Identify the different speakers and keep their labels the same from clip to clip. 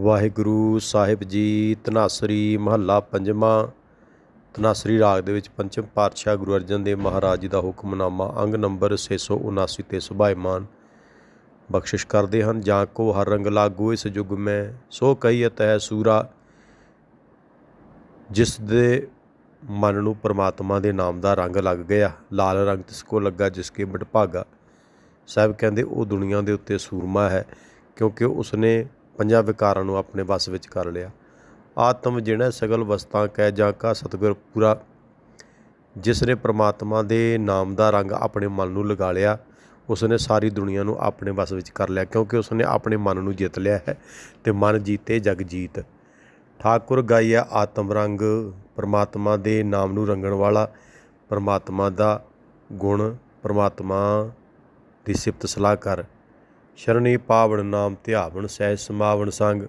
Speaker 1: ਵਾਹਿਗੁਰੂ ਸਾਹਿਬ ਜੀ ਤਨਾਸਰੀ ਮਹੱਲਾ ਪੰਜਵਾਂ ਤਨਾਸਰੀ ਰਾਗ ਦੇ ਵਿੱਚ ਪੰਚਮ ਪਾਤਸ਼ਾਹ ਗੁਰੂ ਅਰਜਨ ਦੇਵ ਮਹਾਰਾਜ ਜੀ ਦਾ ਹੁਕਮਨਾਮਾ, ਅੰਗ ਨੰਬਰ 679 ਤੇ ਸੁਭਾਇਮਾਨ। ਬਖਸ਼ਿਸ਼ ਕਰਦੇ ਹਨ, ਜਾਂ ਕੋ ਹਰ ਰੰਗ ਲਾਗੂ ਇਸ ਯੁਗ ਮੈਂ, ਸੋ ਕਹੀਅਤ ਹੈ ਸੂਰਾ, ਜਿਸ ਦੇ ਮਨ ਨੂੰ ਪਰਮਾਤਮਾ ਦੇ ਨਾਮ ਦਾ ਰੰਗ ਲੱਗ ਗਿਆ, ਲਾਲ ਰੰਗ ਤਿਸ ਕੋ ਲੱਗਾ ਜਿਸ ਕੇ ਬਟਭਾਗਾ ਸਾਹਿਬ ਕਹਿੰਦੇ, ਉਹ ਦੁਨੀਆ ਦੇ ਉੱਤੇ ਸੂਰਮਾ ਹੈ, ਕਿਉਂਕਿ ਉਸਨੇ ਪੰਜਾਂ ਵਿਕਾਰਾਂ ਨੂੰ ਆਪਣੇ ਵੱਸ ਵਿੱਚ ਕਰ ਲਿਆ। ਆਤਮ ਜਿਹੜਾ ਸਗਲ ਵਸਤਾਂ ਕਹਿ ਜਾਂ ਕਾ ਸਤਿਗੁਰ ਪੂਰਾ। ਜਿਸ ਨੇ ਪ੍ਰਮਾਤਮਾ ਦੇ ਨਾਮ ਦਾ ਰੰਗ ਆਪਣੇ ਮਨ ਨੂੰ ਲਗਾ ਲਿਆ ਉਸਨੇ ਸਾਰੀ ਦੁਨੀਆ ਨੂੰ ਆਪਣੇ ਵੱਸ ਵਿੱਚ ਕਰ ਲਿਆ, ਕਿਉਂਕਿ ਉਸਨੇ ਆਪਣੇ ਮਨ ਨੂੰ ਜਿੱਤ ਲਿਆ ਹੈ ਤੇ ਮਨ ਜੀਤੇ ਜਗ ਜੀਤ। ਠਾਕੁਰ ਗਾਇਆ ਆਤਮ ਰੰਗ, ਪ੍ਰਮਾਤਮਾ ਦੇ ਨਾਮ ਨੂੰ ਰੰਗਣ ਵਾਲਾ। ਪ੍ਰਮਾਤਮਾ ਦਾ ਗੁਣ, ਪ੍ਰਮਾਤਮਾ ਦੀ ਸਿਫਤ ਸਲਾਹ ਕਰ ਸ਼ਰਣੀ ਪਾਵਣ ਨਾਮ ਧਿਆਵਨ ਸਹਿਜ ਸਮਾਵਨ ਸੰਗ।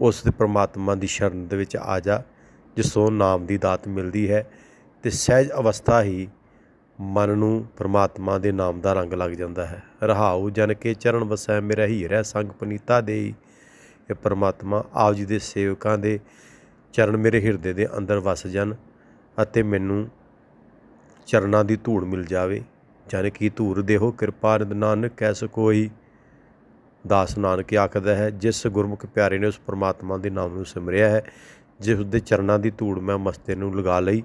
Speaker 1: ਉਸ ਦੇ ਪ੍ਰਮਾਤਮਾ ਦੀ ਸ਼ਰਨ ਦੇ ਵਿੱਚ ਆ ਜਾ, ਜਿਸੋਂ ਨਾਮ ਦੀ ਦਾਤ ਮਿਲਦੀ ਹੈ ਤੇ ਸਹਿਜ ਅਵਸਥਾ ਹੀ ਮਨ ਨੂੰ ਪ੍ਰਮਾਤਮਾ ਦੇ ਨਾਮ ਦਾ ਰੰਗ ਲੱਗ ਜਾਂਦਾ ਹੈ। ਰਹਾਉ ਜਨ ਕੇ ਚਰਨ ਵਸੈ ਮੇਰਾ ਹੀਰਾ ਸੰਗ ਪਨੀਤਾ ਦੇਈ ਇਹ ਪ੍ਰਮਾਤਮਾ ਆਪ ਜੀ ਦੇ ਸੇਵਕਾਂ ਦੇ ਚਰਨ ਮੇਰੇ ਹਿਰਦੇ ਦੇ ਅੰਦਰ ਵਸ ਜਾਣ ਅਤੇ ਮੈਨੂੰ ਚਰਨਾਂ ਦੀ ਧੂੜ ਮਿਲ ਜਾਵੇ। ਜਨ ਕੀ ਧੂੜ ਦੇਹੋ ਕਿਰਪਾ ਨਿਦ ਨਾਨਕ ਕੈਸ ਕੋਈ। ਦਾਸ ਨਾਨਕ ਆਖਦਾ ਹੈ, ਜਿਸ ਗੁਰਮੁਖ ਪਿਆਰੇ ਨੇ ਉਸ ਪ੍ਰਮਾਤਮਾ ਦੇ ਨਾਮ ਨੂੰ ਸਿਮਰਿਆ ਹੈ, ਜਿਸ ਦੇ ਚਰਨਾਂ ਦੀ ਧੂੜ ਮੈਂ ਮਸਤੇ ਨੂੰ ਲਗਾ ਲਈ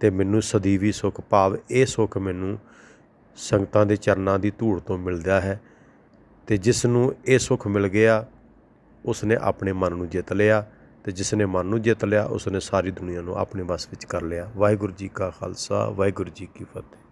Speaker 1: ਤੇ ਮੈਨੂੰ ਸਦੀਵੀ ਸੁਖ ਭਾਵ ਇਹ ਸੁਖ ਮੈਨੂੰ ਸੰਗਤਾਂ ਦੇ ਚਰਨਾਂ ਦੀ ਧੂੜ ਤੋਂ ਮਿਲਦਾ ਹੈ। ਤੇ ਜਿਸ ਨੂੰ ਇਹ ਸੁਖ ਮਿਲ ਗਿਆ, ਉਸ ਨੇ ਆਪਣੇ ਮਨ ਨੂੰ ਜਿੱਤ ਲਿਆ ਤੇ ਜਿਸ ਨੇ ਮਨ ਨੂੰ ਜਿੱਤ ਲਿਆ, ਉਸ ਨੇ ਸਾਰੀ ਦੁਨੀਆ ਨੂੰ ਆਪਣੇ ਵੱਸ ਵਿੱਚ ਕਰ ਲਿਆ। ਵਾਹਿਗੁਰੂ ਜੀ ਕਾ ਖਾਲਸਾ, ਵਾਹਿਗੁਰੂ ਜੀ ਕੀ ਫਤਿਹ।